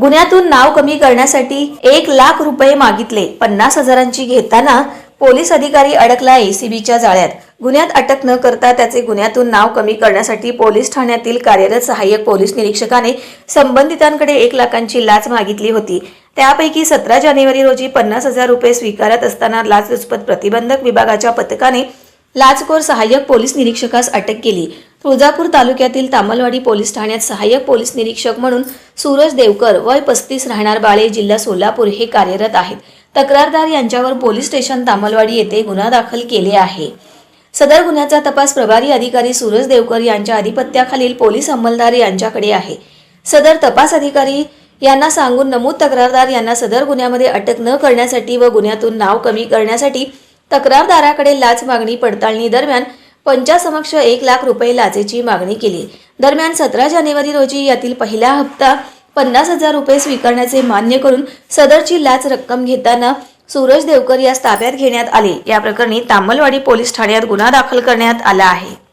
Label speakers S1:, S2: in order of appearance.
S1: गुन्ह्यातून नाव कमी करण्यासाठी एक लाख रुपये मागितले. पन्नास हजारांची घेताना पोलीस अधिकारी अडकला एसीबीच्या जाळ्यात. गुन्ह्यात अटक न करता त्याचे गुन्ह्यातून नाव कमी करण्यासाठी पोलीस ठाण्यातील कार्यरत सहाय्यक पोलीस निरीक्षकाने संबंधितांकडे एक लाखांची लाच मागितली होती. त्यापैकी सतरा जानेवारी रोजी पन्नास हजार रुपये स्वीकारत असताना लाचलुचपत प्रतिबंधक विभागाच्या पथकाने लाचखोर सहाय्यक पोलीस निरीक्षकास अटक केली. तुळजापूर तालुक्यातील तामलवाडी पोलीस ठाण्यात सहाय्यक पोलीस निरीक्षक म्हणून सूरज देवकर वय पस्तीस राहणार बाळे जिल्हा सोलापूर हे कार्यरत आहेत. तक्रारदार यांच्यावर पोलीस स्टेशन तामलवाडी येथे गुन्हा दाखल केले आहे. सदर गुन्ह्याचा तपास प्रभारी अधिकारी सूरज देवकर यांच्या अधिपत्याखालील पोलीस अंमलदार यांच्याकडे आहे. सदर तपास अधिकारी यांना सांगून नमूद तक्रारदार यांना सदर गुन्ह्यामध्ये अटक न करण्यासाठी व गुन्ह्यातून नाव कमी करण्यासाठी तक्रारदाराकडे लाच मागणी पडताळणी दरम्यान पंचासमक्ष एक लाख रुपये लाचेची मागणी केली. दरम्यान सतरा जानेवारी रोजी यातील पहिला हप्ता पन्नास हजार रुपये स्वीकारण्याचे मान्य करून सदरची लाच रक्कम घेताना सूरज देवकर यास ताब्यात घेण्यात आले. या प्रकरणी तामलवाडी पोलीस ठाण्यात गुन्हा दाखल करण्यात आला आहे.